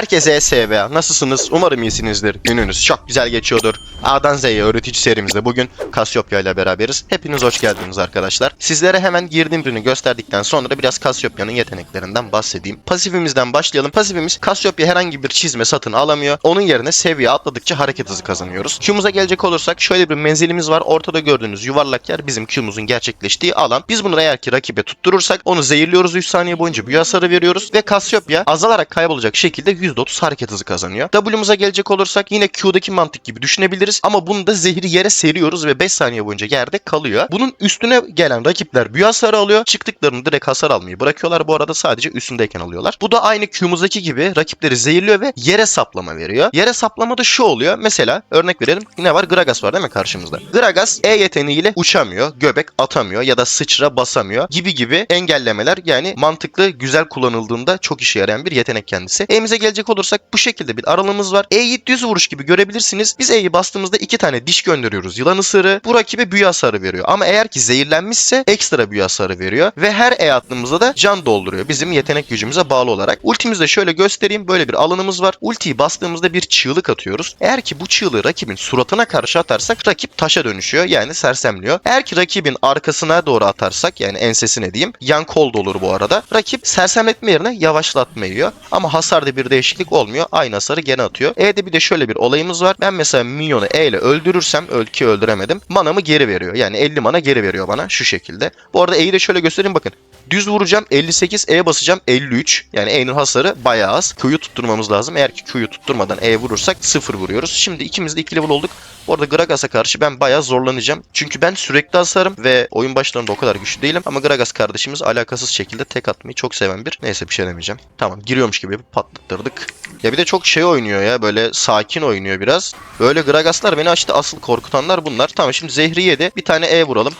Herkese SVA. Nasılsınız? Umarım iyisinizdir. Gününüz çok güzel geçiyordur. A'dan Z'ye öğretici serimizde bugün Cassiopeia ile beraberiz. Hepiniz hoş geldiniz arkadaşlar. Sizlere hemen girdiğim ürünü gösterdikten sonra biraz Cassiopeia'nın yeteneklerinden bahsedeyim. Pasifimizden başlayalım. Pasifimiz Cassiopeia herhangi bir çizme satın alamıyor. Onun yerine seviye atladıkça hareket hızı kazanıyoruz. Q'muza gelecek olursak şöyle bir menzilimiz var. Ortada gördüğünüz yuvarlak yer bizim Q'muzun gerçekleştiği alan. Biz bunu eğer ki rakibe tutturursak onu zehirliyoruz 3 saniye boyunca büyü hasarı veriyoruz ve Cassiopeia azalarak kaybolacak şekilde %30 hareket hızı kazanıyor. W'muza gelecek olursak yine Q'daki mantık gibi düşünebiliriz ama bunu da zehri yere seriyoruz ve 5 saniye boyunca yerde kalıyor. Bunun üstüne gelen rakipler büyü hasarı alıyor. Çıktıklarını direkt hasar almayı bırakıyorlar. Bu arada sadece üstündeyken alıyorlar. Bu da aynı Q'muzdaki gibi rakipleri zehirliyor ve yere saplama veriyor. Yere saplama da şu oluyor. Mesela örnek verelim. Ne var? Gragas var değil mi karşımızda? Gragas E yeteneğiyle uçamıyor, göbek atamıyor ya da sıçra basamıyor gibi gibi engellemeler yani mantıklı güzel kullanıldığında çok işe yarayan bir yetenek kendisi. E'mize gelecek olursak bu şekilde bir aralığımız var. E'yi düz vuruş gibi görebilirsiniz. Biz E'yi bastığımızda iki tane diş gönderiyoruz. Yılan ısırığı bu rakibe büyü hasarı veriyor. Ama eğer ki zehirlenmişse ekstra büyü hasarı veriyor. Ve her E attığımızda da can dolduruyor. Bizim yetenek gücümüze bağlı olarak. Ultimizde şöyle göstereyim. Böyle bir alanımız var. Ultiyi bastığımızda bir çığlık atıyoruz. Eğer ki bu çığlığı rakibin suratına karşı atarsak rakip taşa dönüşüyor. Yani sersemliyor. Eğer ki rakibin arkasına doğru atarsak yani ensesine diyeyim. Yan kol da olur bu arada. Rakip sersemletme yerine yavaşlatma yiyor. Ama hasarda bir değişiklik olmuyor. Aynı hasarı gene atıyor. E'de bir de şöyle bir olayımız var. Ben mesela minyonu E ile öldürürsem öl ki öldüremedim. Manamı geri veriyor. Yani 50 mana geri veriyor bana şu şekilde. Bu arada E'yi de şöyle göstereyim bakın. Düz vuracağım 58, E basacağım 53. Yani E'nin hasarı bayağı az. Q'yu tutturmamız lazım. Eğer ki Q'yu tutturmadan E vurursak 0 vuruyoruz. Şimdi ikimiz de 2 level olduk. Bu arada Gragas'a karşı ben bayağı zorlanacağım. Çünkü ben sürekli hasarım ve oyun başlarında o kadar güçlü değilim. Ama Gragas kardeşimiz alakasız şekilde tek atmayı çok seven bir. Neyse bir şey demeyeceğim. Tamam giriyormuş gibi patlattırdık. Ya bir de çok şey oynuyor ya böyle sakin oynuyor biraz. Böyle Gragas'lar beni açtı asıl korkutanlar bunlar. Tamam şimdi Zehri yedi. Bir tane E vuralım.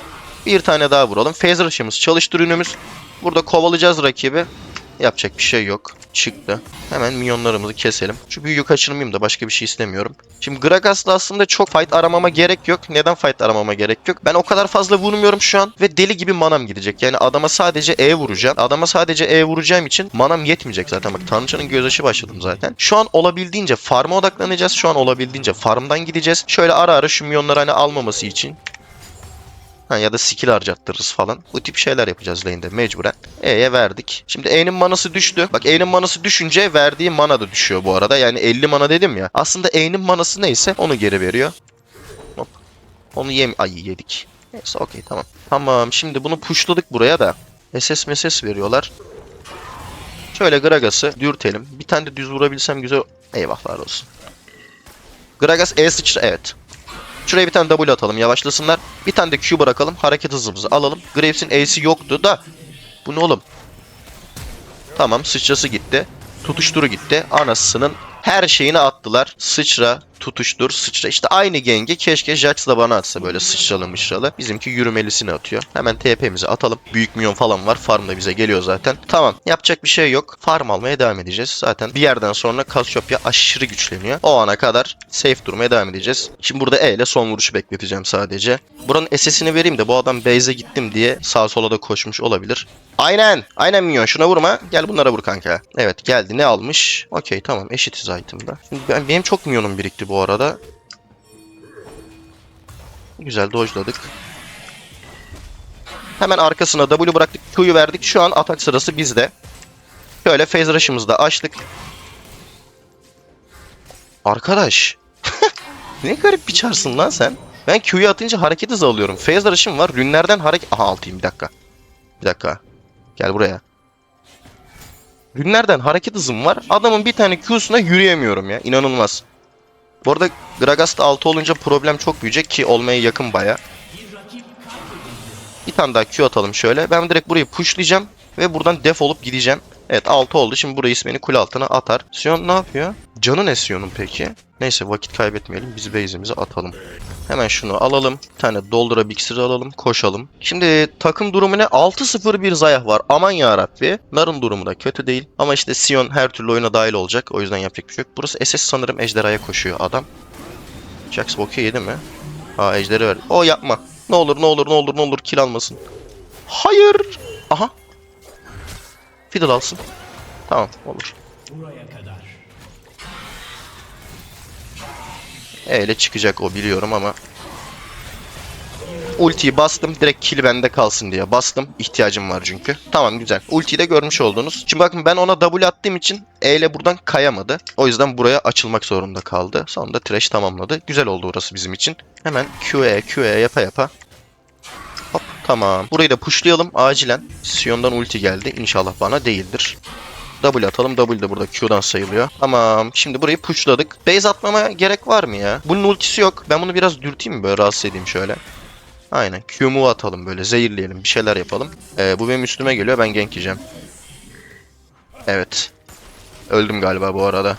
Bir tane daha vuralım. Phase Rush'ımız çalıştır ürünümüz. Burada kovalayacağız rakibi. Yapacak bir şey yok. Çıktı. Hemen minyonlarımızı keselim. Şu büyüyü kaçırmayayım da başka bir şey istemiyorum. Şimdi Gragas'la aslında çok fight aramama gerek yok. Neden fight aramama gerek yok? Ben o kadar fazla vurmuyorum şu an ve deli gibi manam gidecek. Yani adama sadece E vuracağım. Adama sadece E vuracağım için manam yetmeyecek zaten. Bak Tanrıçanın gözyaşı başladım zaten. Şu an olabildiğince farma odaklanacağız. Şu an olabildiğince farmdan gideceğiz. Şöyle ara ara şu minyonları hani almaması için Ha, ya da skill harcattırırız falan. Bu tip şeyler yapacağız lane'de mecburen. E'ye verdik. Şimdi E'nin manası düştü. Bak E'nin manası düşünce verdiği mana da düşüyor bu arada. Yani 50 mana dedim ya. Aslında E'nin manası neyse onu geri veriyor. Hop. Onu yem... Ay yedik. Neyse okey tamam. Tamam şimdi bunu pushladık buraya da. SS meses veriyorlar. Şöyle Gragas'ı dürtelim. Bir tane de düz vurabilsem güzel. Eyvahlar olsun. Gragas E sıçra evet. Şuraya bir tane W atalım yavaşlasınlar. Bir tane de Q bırakalım. Hareket hızımızı alalım. Graves'in E'si yoktu da. Bu ne oğlum? Tamam sıçrası gitti. Tutuşturu gitti. Anasının her şeyini attılar. Sıçra, tutuştur, sıçra. İşte aynı gengi keşke Jax da bana atsa böyle sıçralı mışralı. Bizimki yürümelisini atıyor. Hemen TP'mizi atalım. Büyük milyon falan var. Farm da bize geliyor zaten. Tamam. Yapacak bir şey yok. Farm almaya devam edeceğiz. Zaten bir yerden sonra Cassiopeia aşırı güçleniyor. O ana kadar safe durmaya devam edeceğiz. Şimdi burada E ile son vuruşu bekleteceğim sadece. Buranın SS'ini vereyim de bu adam base'e gittim diye sağa sola da koşmuş olabilir. Aynen. Aynen minyon. Şuna vurma. Gel bunlara vur kanka. Evet geldi. Ne almış? Okey tamam. Eşitiz item'da. Ben, benim çok minyonum birikti bu arada. Güzel dojladık. Hemen arkasına W bıraktık. Q'yu verdik. Şu an atak sırası bizde. Şöyle phase rush'ımızı da açtık. Arkadaş. ne garip bir çarsın lan sen. Ben Q'yu atınca hareket hızı alıyorum. Phase rush'ım var. Rünlerden hareket... Aha altayım bir dakika. Bir dakika. Gel buraya. Rünlerden hareket hızım var. Adamın bir tane Q'suna yürüyemiyorum ya. İnanılmaz. Bu arada Gragas'ta 6 olunca problem çok büyüyecek ki olmaya yakın baya. Bir tane daha Q atalım şöyle. Ben direkt burayı pushlayacağım ve buradan def olup gideceğim. Evet 6 oldu. Şimdi burayı ismini kule altına atar. Sion ne yapıyor? Canı ne Sion'un peki? Neyse vakit kaybetmeyelim. Biz base'imizi atalım. Hemen şunu alalım. Bir tane doldura biksiri alalım. Koşalım. Şimdi takım durumu ne? 6-0 bir zayah var. Aman yarabbi. Nar'ın durumu da kötü değil. Ama işte Sion her türlü oyuna dahil olacak. O yüzden yapacak bir şey yok. Burası SS sanırım ejderhaya koşuyor adam. Jax Bokeh yedi mi? Aa ejderi ver. O yapma. Ne olur ne olur ne olur ne olur kill almasın. Hayır. Aha. Fiddle alsın. Tamam olur. E ile çıkacak o biliyorum ama Ultiyi bastım. Direkt kill bende kalsın diye bastım. İhtiyacım var çünkü. Tamam güzel. Ultiyi de görmüş oldunuz. Şimdi bakın ben ona W attığım için E ile buradan kayamadı. O yüzden buraya açılmak zorunda kaldı. Sonunda trash tamamladı. Güzel oldu orası bizim için. Hemen QE QE yapa yapa. Hop tamam. Burayı da pushlayalım acilen. Sion'dan ulti geldi. İnşallah bana değildir. W atalım. W de burada Q'dan sayılıyor. Tamam. Şimdi burayı pushladık. Base atmama gerek var mı ya? Bunun ultisi yok. Ben bunu biraz dürteyim mi? Böyle rahatsız edeyim şöyle. Aynen. Q move atalım böyle. Zehirleyelim. Bir şeyler yapalım. Ee, bu benim üstüme geliyor. Ben gank yiyeceğim. Evet. Öldüm galiba bu arada.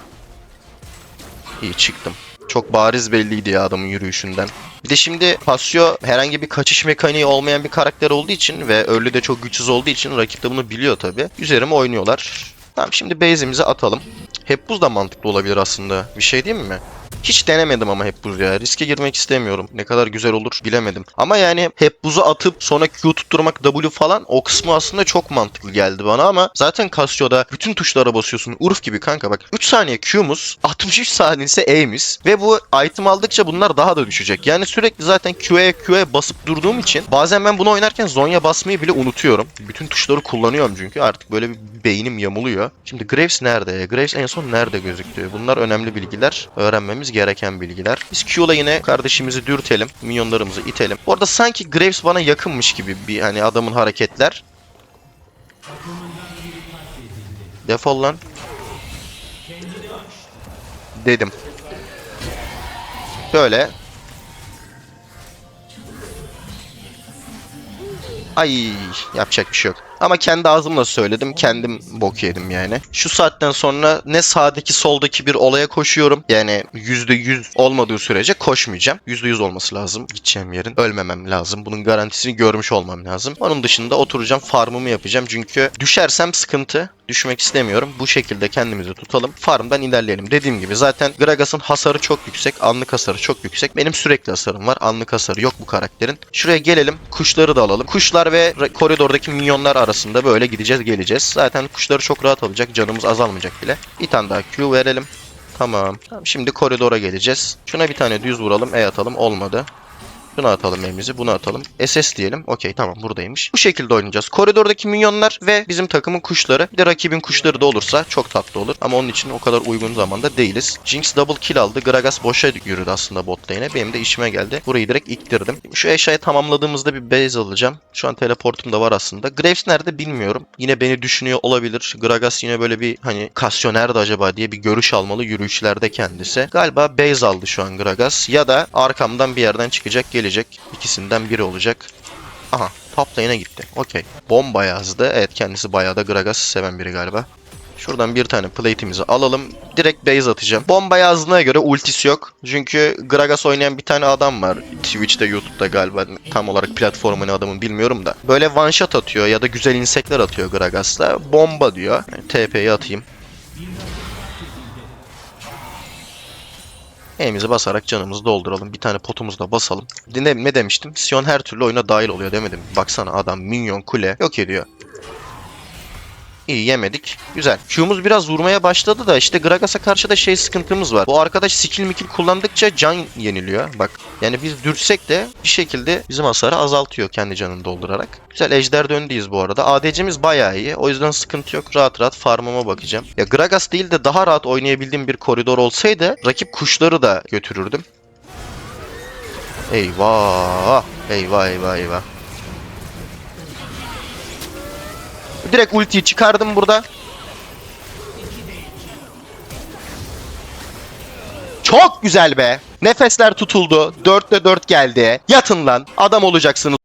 İyi çıktım. Çok bariz belliydi ya adamın yürüyüşünden. Bir de şimdi Pasio herhangi bir kaçış mekaniği olmayan bir karakter olduğu için ve early de çok güçsüz olduğu için rakip de bunu biliyor tabi. Üzerime oynuyorlar. Tamam şimdi base'imizi atalım. Hep buz da mantıklı olabilir aslında. Bir şey değil mi? Hiç denemedim ama hep buz ya. Riske girmek istemiyorum. Ne kadar güzel olur bilemedim. Ama yani hep buzu atıp sonra Q tutturmak W falan o kısmı aslında çok mantıklı geldi bana ama zaten Casio'da bütün tuşlara basıyorsun. Urf gibi kanka bak. 3 saniye Q'muz, 63 saniye ise E'miz ve bu item aldıkça bunlar daha da düşecek. Yani sürekli zaten Q'ye Q'ye basıp durduğum için bazen ben bunu oynarken Zonya basmayı bile unutuyorum. Bütün tuşları kullanıyorum çünkü artık böyle bir beynim yamuluyor. Şimdi Graves nerede? Graves en son nerede gözüktü? Bunlar önemli bilgiler. Öğrenmemiz gereken bilgiler. Biz Q'la yine kardeşimizi dürtelim. Minyonlarımızı itelim. Bu arada sanki Graves bana yakınmış gibi bir hani adamın hareketler. Defol lan. Dedim. Böyle. Ay yapacak bir şey yok. Ama kendi ağzımla söyledim. Kendim bok yedim yani. Şu saatten sonra ne sağdaki soldaki bir olaya koşuyorum. Yani %100 olmadığı sürece koşmayacağım. %100 olması lazım. Gideceğim yerin. Ölmemem lazım. Bunun garantisini görmüş olmam lazım. Onun dışında oturacağım. Farmımı yapacağım. Çünkü düşersem sıkıntı. Düşmek istemiyorum. Bu şekilde kendimizi tutalım. Farmdan ilerleyelim. Dediğim gibi zaten Gragas'ın hasarı çok yüksek. Anlık hasarı çok yüksek. Benim sürekli hasarım var. Anlık hasarı yok bu karakterin. Şuraya gelelim. Kuşları da alalım. Kuşlar ve koridordaki minyonlar arasında böyle gideceğiz geleceğiz. Zaten kuşları çok rahat alacak. Canımız azalmayacak bile. Bir tane daha Q verelim. Tamam. Tamam. Şimdi koridora geleceğiz. Şuna bir tane düz vuralım. E atalım. Olmadı. Bunu atalım elimizi, bunu atalım. SS diyelim. Okey tamam buradaymış. Bu şekilde oynayacağız. Koridordaki minyonlar ve bizim takımın kuşları. Bir de rakibin kuşları da olursa çok tatlı olur. Ama onun için o kadar uygun zamanda değiliz. Jinx double kill aldı. Gragas boşa yürüdü aslında bot lane'e. Benim de işime geldi. Burayı direkt iktirdim. Şu eşyayı tamamladığımızda bir base alacağım. Şu an teleportum da var aslında. Graves nerede bilmiyorum. Yine beni düşünüyor olabilir. Gragas yine böyle bir hani Casio nerede acaba diye bir görüş almalı yürüyüşlerde kendisi. Galiba base aldı şu an Gragas. Ya da arkamdan bir yerden çıkacak gelecek. İkisinden biri olacak. Aha top lane'e gitti. Okey. Bomba yazdı. Evet kendisi bayağı da Gragas seven biri galiba. Şuradan bir tane plate'imizi alalım. Direkt base atacağım. Bomba yazdığına göre ultisi yok. Çünkü Gragas oynayan bir tane adam var. Twitch'te, YouTube'da galiba. Tam olarak platformun adamın bilmiyorum da. Böyle one shot atıyor ya da güzel insekler atıyor Gragas'la. Bomba diyor. Yani TP'yi atayım. E'mizi basarak canımızı dolduralım. Bir tane potumuzu da basalım. Ne, ne demiştim? Sion her türlü oyuna dahil oluyor demedim. Baksana adam minyon kule yok ediyor. İyi yemedik. Güzel. Q'muz biraz vurmaya başladı da işte Gragas'a karşı da şey sıkıntımız var. Bu arkadaş skill mikil kullandıkça can yeniliyor. Bak yani biz dürtsek de bir şekilde bizim hasarı azaltıyor kendi canını doldurarak. Güzel ejder döndüyüz bu arada. ADC'miz bayağı iyi. O yüzden sıkıntı yok. Rahat rahat farmıma bakacağım. Ya Gragas değil de daha rahat oynayabildiğim bir koridor olsaydı rakip kuşları da götürürdüm. Eyvah. Eyvah eyvah eyvah. Direkt ultiyi çıkardım burada. Çok güzel be. Nefesler tutuldu. 4'te 4 geldi. Yatın lan. Adam olacaksınız.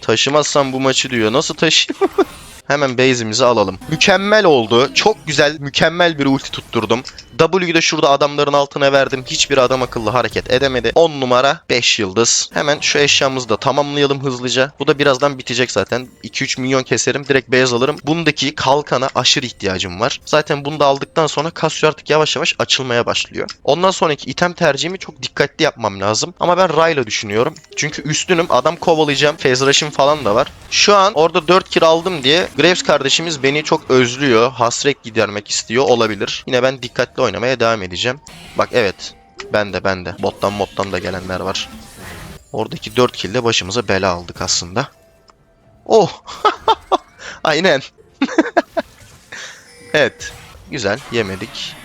Taşımazsam bu maçı diyor. Nasıl taşıyayım? Hemen base'imizi alalım. Mükemmel oldu. Çok güzel, mükemmel bir ulti tutturdum. W'de şurada adamların altına verdim. Hiçbir adam akıllı hareket edemedi. 10 numara 5 yıldız. Hemen şu eşyamızı da tamamlayalım hızlıca. Bu da birazdan bitecek zaten. 2-3 milyon keserim. Direkt beyaz alırım. Bundaki kalkana aşırı ihtiyacım var. Zaten bunu da aldıktan sonra Casio artık yavaş yavaş açılmaya başlıyor. Ondan sonraki item tercihimi çok dikkatli yapmam lazım. Ama ben Ray'la düşünüyorum. Çünkü üstünüm. Adam kovalayacağım. Phase falan da var. Şu an orada 4 kill aldım diye Graves kardeşimiz beni çok özlüyor. Hasret gidermek istiyor olabilir. Yine ben dikkatli oynamaya devam edeceğim. Bak evet. Ben de ben de. Bottan bottan da gelenler var. Oradaki 4 kill başımıza bela aldık aslında. Oh! Aynen. evet. Güzel. Yemedik.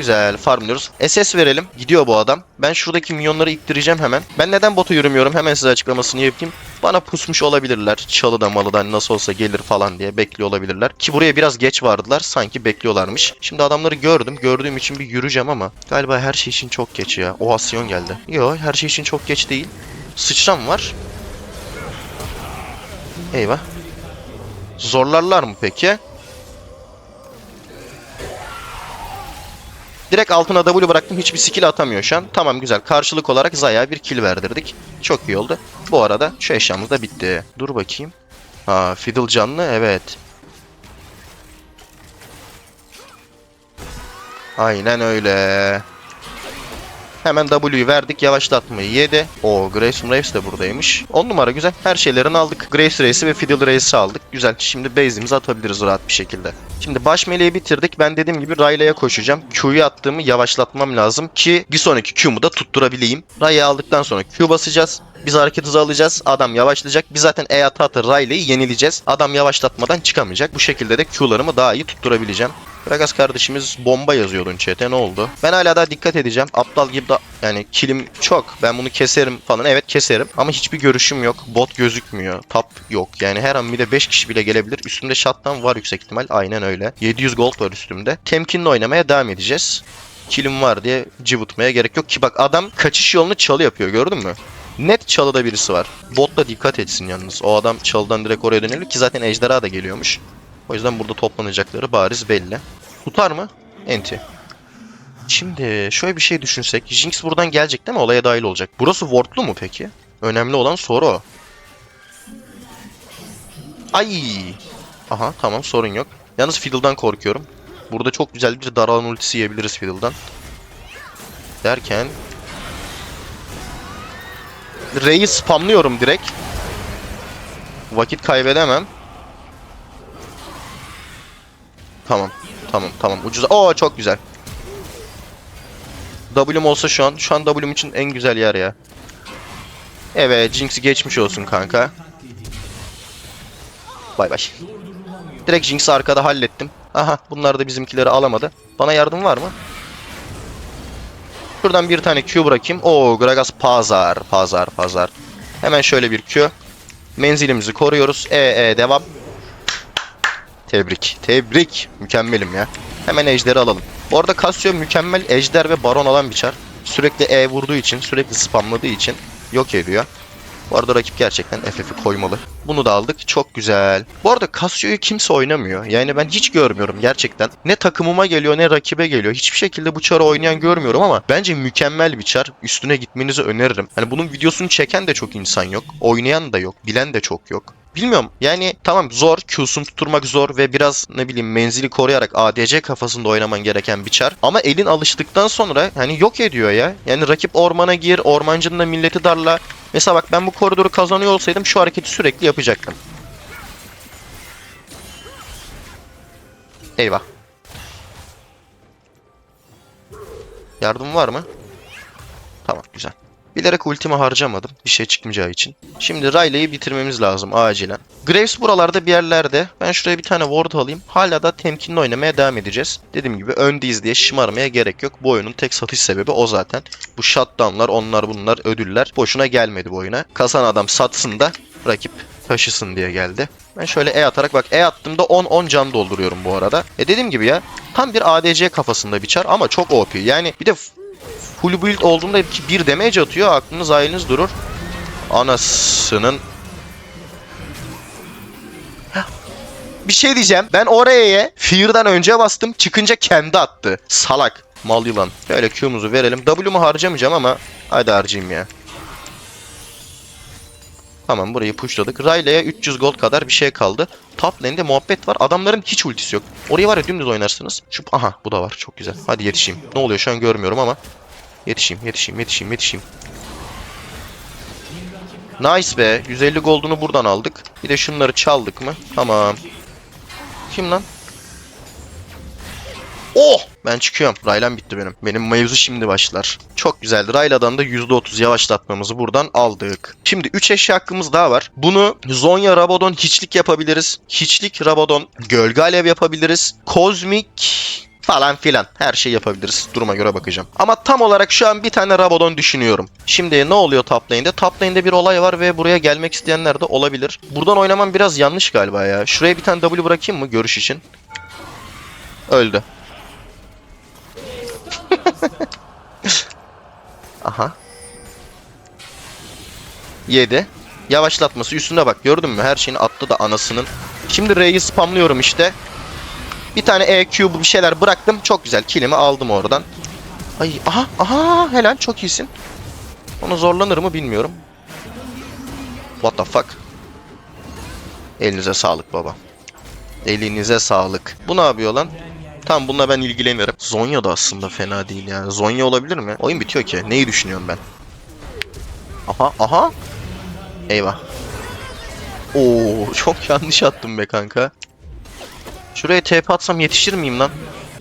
Güzel farmlıyoruz. SS verelim. Gidiyor bu adam. Ben şuradaki minyonları iktireceğim hemen. Ben neden bota yürümüyorum? Hemen size açıklamasını yapayım. Bana pusmuş olabilirler. Çalıda malıdan nasıl olsa gelir falan diye bekliyor olabilirler. Ki buraya biraz geç vardılar. Sanki bekliyorlarmış. Şimdi adamları gördüm. Gördüğüm için bir yürüyeceğim ama galiba her şey için çok geç ya. O Asyon geldi. Yo her şey için çok geç değil. Sıçram var. Eyvah. Zorlarlar mı peki? Direkt altına W bıraktım. Hiçbir skill atamıyor şu an. Tamam güzel. Karşılık olarak Zaya bir kill verdirdik. Çok iyi oldu. Bu arada şu eşyamız da bitti. Dur bakayım. Ha Fiddle canlı evet. Aynen öyle. Hemen W'yu verdik. Yavaşlatmayı yedi. O Grace Race de buradaymış. 10 numara güzel. Her şeylerini aldık. Grace Race'i ve Fiddle Race'i aldık. Güzel. Şimdi base'imizi atabiliriz rahat bir şekilde. Şimdi baş meleği bitirdik. Ben dediğim gibi Rayla'ya koşacağım. Q'yu attığımı yavaşlatmam lazım ki bir sonraki Q'mu da tutturabileyim. Ray'ı aldıktan sonra Q basacağız. Biz hareket hızı alacağız. Adam yavaşlayacak. Biz zaten E ata ata Riley'i yenileyeceğiz. Adam yavaşlatmadan çıkamayacak. Bu şekilde de Q'larımı daha iyi tutturabileceğim. Gragas kardeşimiz bomba yazıyordun chat'e ne oldu? Ben hala daha dikkat edeceğim. Aptal gibi da yani kilim çok. Ben bunu keserim falan. Evet keserim ama hiçbir görüşüm yok. Bot gözükmüyor. Tap yok. Yani her an bir de 5 kişi bile gelebilir. Üstümde shot'tan var yüksek ihtimal. Aynen öyle. 700 gold var üstümde. Temkinli oynamaya devam edeceğiz. Kilim var diye cıvıtmaya gerek yok ki bak adam kaçış yolunu çalı yapıyor gördün mü? Net çalıda birisi var. Botla dikkat etsin yalnız. O adam çalıdan direkt oraya dönüyor ki zaten ejderha da geliyormuş. O yüzden burada toplanacakları bariz belli. Tutar mı? Enti. Şimdi şöyle bir şey düşünsek. Jinx buradan gelecek değil mi? Olaya dahil olacak. Burası wardlu mu peki? Önemli olan soru o. Ay. Aha tamam sorun yok. Yalnız Fiddle'dan korkuyorum. Burada çok güzel bir daralan ultisi yiyebiliriz Fiddle'dan. Derken... R'yi spamlıyorum direkt. Vakit kaybedemem. Tamam. Tamam tamam. Ucuz. Oo çok güzel. W'm olsa şu an. Şu an W'm için en güzel yer ya. Evet Jinx'i geçmiş olsun kanka. Bay bay. Direkt Jinx'i arkada hallettim. Aha bunlar da bizimkileri alamadı. Bana yardım var mı? Şuradan bir tane Q bırakayım. Oo Gragas pazar pazar pazar. Hemen şöyle bir Q. Menzilimizi koruyoruz. E e devam. Tebrik. Tebrik. Mükemmelim ya. Hemen ejderi alalım. Bu arada Casio mükemmel ejder ve baron olan bir. Sürekli E vurduğu için, sürekli spamladığı için yok ediyor. Bu arada rakip gerçekten FF'i koymalı. Bunu da aldık. Çok güzel. Bu arada Casio'yu kimse oynamıyor. Yani ben hiç görmüyorum gerçekten. Ne takımıma geliyor ne rakibe geliyor. Hiçbir şekilde bu çarı oynayan görmüyorum ama bence mükemmel bir çar. Üstüne gitmenizi öneririm. Hani bunun videosunu çeken de çok insan yok. Oynayan da yok. Bilen de çok yok. Bilmiyorum yani tamam zor Q'sunu tutturmak zor ve biraz ne bileyim menzili koruyarak ADC kafasında oynaman gereken bir çar. Ama elin alıştıktan sonra hani yok ediyor ya. Yani rakip ormana gir ormancının da milleti darla. Mesela bak ben bu koridoru kazanıyor olsaydım şu hareketi sürekli yapacaktım. Eyvah. Yardım var mı? Tamam güzel. Bilerek ultimi harcamadım bir şey çıkmayacağı için. Şimdi Riley'i bitirmemiz lazım acilen. Graves buralarda bir yerlerde. Ben şuraya bir tane ward alayım. Hala da temkinli oynamaya devam edeceğiz. Dediğim gibi öndeyiz diye şımarmaya gerek yok. Bu oyunun tek satış sebebi o zaten. Bu shutdownlar onlar bunlar ödüller. Boşuna gelmedi bu oyuna. Kasan adam satsın da rakip taşısın diye geldi. Ben şöyle E atarak bak E attığımda 10-10 can dolduruyorum bu arada. E dediğim gibi ya tam bir ADC kafasında bir ama çok OP. Yani bir de full build olduğunda ki bir damage atıyor aklınız ailiniz durur. Anasının Bir şey diyeceğim. Ben oraya Fear'dan önce bastım. Çıkınca kendi attı. Salak. Mal yılan. Böyle Q'muzu verelim. W'mu harcamayacağım ama hadi harcayayım ya. Tamam burayı pushladık. Riley'e 300 gold kadar bir şey kaldı. Top lane'de muhabbet var. Adamların hiç ultisi yok. Oraya var ya dümdüz oynarsınız. Şu aha bu da var. Çok güzel. Hadi yetişeyim. Ne oluyor şu an görmüyorum ama. Yetişeyim, yetişeyim, yetişeyim, yetişeyim. Nice be. 150 gold'unu buradan aldık. Bir de şunları çaldık mı? Tamam. Kim lan? Oh! Ben çıkıyorum. Raylan bitti benim. Benim mevzu şimdi başlar. Çok güzeldi. Rayla'dan da %30 yavaşlatmamızı buradan aldık. Şimdi 3 eşya hakkımız daha var. Bunu Zonya Rabadon hiçlik yapabiliriz. Hiçlik Rabadon gölge alev yapabiliriz. Kozmik falan filan her şey yapabiliriz. Duruma göre bakacağım. Ama tam olarak şu an bir tane Rabadon düşünüyorum. Şimdi ne oluyor top lane'de? Top lane'de bir olay var ve buraya gelmek isteyenler de olabilir. Buradan oynamam biraz yanlış galiba ya. Şuraya bir tane W bırakayım mı görüş için? Öldü. Aha. 7. Yavaşlatması üstüne bak gördün mü? Her şeyini attı da anasının. Şimdi R'yi spamlıyorum işte. Bir tane EQ bir şeyler bıraktım. Çok güzel. Killimi aldım oradan. Ay aha aha helal çok iyisin. Onu zorlanır mı bilmiyorum. What the fuck? Elinize sağlık baba. Elinize sağlık. Bu ne yapıyor lan? Tamam bununla ben ilgilenirim. Zonya da aslında fena değil yani. Zonya olabilir mi? Oyun bitiyor ki. Neyi düşünüyorum ben? Aha aha. Eyvah. Oo çok yanlış attım be kanka. Şuraya TP atsam yetişir miyim lan?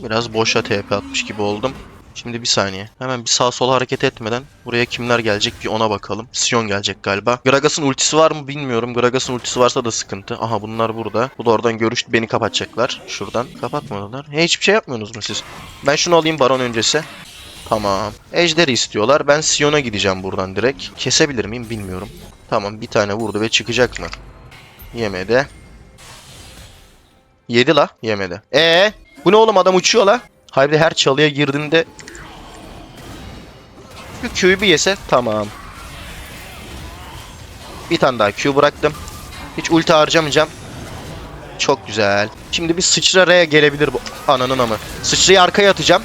Biraz boşa TP atmış gibi oldum. Şimdi bir saniye. Hemen bir sağ sola hareket etmeden buraya kimler gelecek bir ona bakalım. Sion gelecek galiba. Gragas'ın ultisi var mı bilmiyorum. Gragas'ın ultisi varsa da sıkıntı. Aha bunlar burada. Bu da oradan görüş beni kapatacaklar. Şuradan kapatmadılar. He, hiçbir şey yapmıyorsunuz mu siz? Ben şunu alayım baron öncesi. Tamam. Ejder'i istiyorlar. Ben Sion'a gideceğim buradan direkt. Kesebilir miyim bilmiyorum. Tamam bir tane vurdu ve çıkacak mı? Yemedi. Yedi la. Yemedi. Ee, bu ne oğlum adam uçuyor la. De her çalıya girdiğinde bir Q'yu bir yese tamam. Bir tane daha Q bıraktım. Hiç ulti harcamayacağım. Çok güzel. Şimdi bir sıçra R'ye gelebilir bu ananın amı. Sıçrayı arkaya atacağım.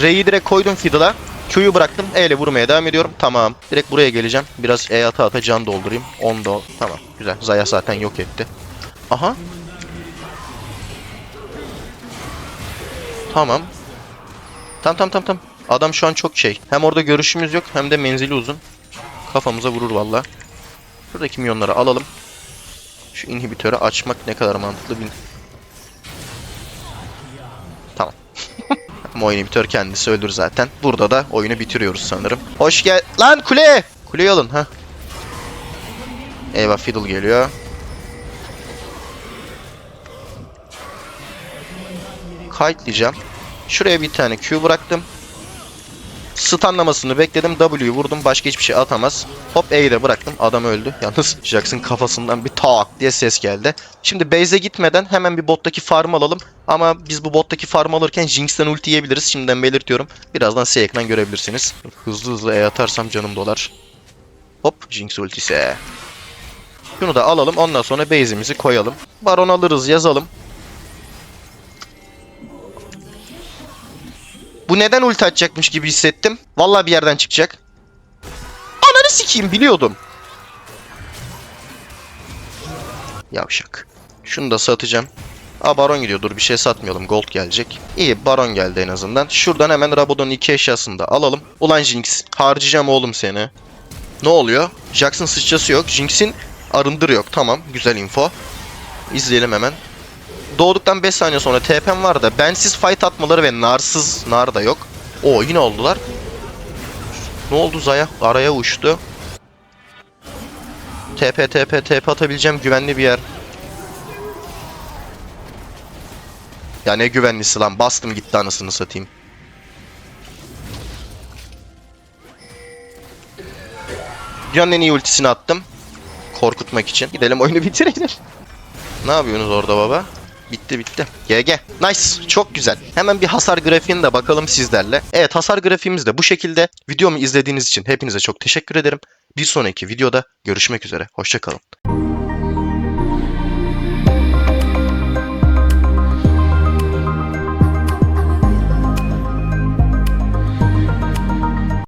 R'yi direkt koydum fiddle'a. Q'yu bıraktım. E ile vurmaya devam ediyorum. Tamam. Direkt buraya geleceğim. Biraz E ata ata can doldurayım. 10 da Tamam. Güzel. Zaya zaten yok etti. Aha. Tamam. Tam tam tam tam. Adam şu an çok şey. Hem orada görüşümüz yok hem de menzili uzun. Kafamıza vurur valla. Şuradaki milyonları alalım. Şu inhibitörü açmak ne kadar mantıklı bil. Tamam. Ama o inhibitör kendisi ölür zaten. Burada da oyunu bitiriyoruz sanırım. Hoş gel... Lan kule! Kuleyi alın ha. Eyvah Fiddle geliyor. Kite'layacağım. Şuraya bir tane Q bıraktım. Stunlamasını bekledim. W'yu vurdum. Başka hiçbir şey atamaz. Hop E'yi bıraktım. Adam öldü. Yalnız Jackson kafasından bir tak diye ses geldi. Şimdi base'e gitmeden hemen bir bottaki farm alalım. Ama biz bu bottaki farm alırken Jinx'ten ulti yiyebiliriz. Şimdiden belirtiyorum. Birazdan ekran görebilirsiniz. Hızlı hızlı E atarsam canım dolar. Hop Jinx ultisi. Şunu da alalım. Ondan sonra base'imizi koyalım. Baron alırız yazalım. Bu neden ulti atacakmış gibi hissettim. Vallahi bir yerden çıkacak. Ananı sikeyim biliyordum. Yavşak. Şunu da satacağım. Aa baron gidiyor. Dur bir şey satmayalım. Gold gelecek. İyi baron geldi en azından. Şuradan hemen Rabadon'un iki eşyasını da alalım. Ulan Jinx harcayacağım oğlum seni. Ne oluyor? Jackson sıçrası yok. Jinx'in arındır yok. Tamam. Güzel info. İzleyelim hemen. Doğduktan 5 saniye sonra TP'm var da bensiz fight atmaları ve narsız nar da yok. O yine oldular. Ne oldu Zaya? Araya uçtu. TP TP TP atabileceğim güvenli bir yer. Ya ne güvenlisi lan bastım gitti anasını satayım. Dünyanın en iyi ultisini attım. Korkutmak için. Gidelim oyunu bitirelim. Ne yapıyorsunuz orada baba? Bitti bitti. GG. Nice. Çok güzel. Hemen bir hasar grafiğine de bakalım sizlerle. Evet hasar grafiğimiz de bu şekilde. Videomu izlediğiniz için hepinize çok teşekkür ederim. Bir sonraki videoda görüşmek üzere. Hoşçakalın.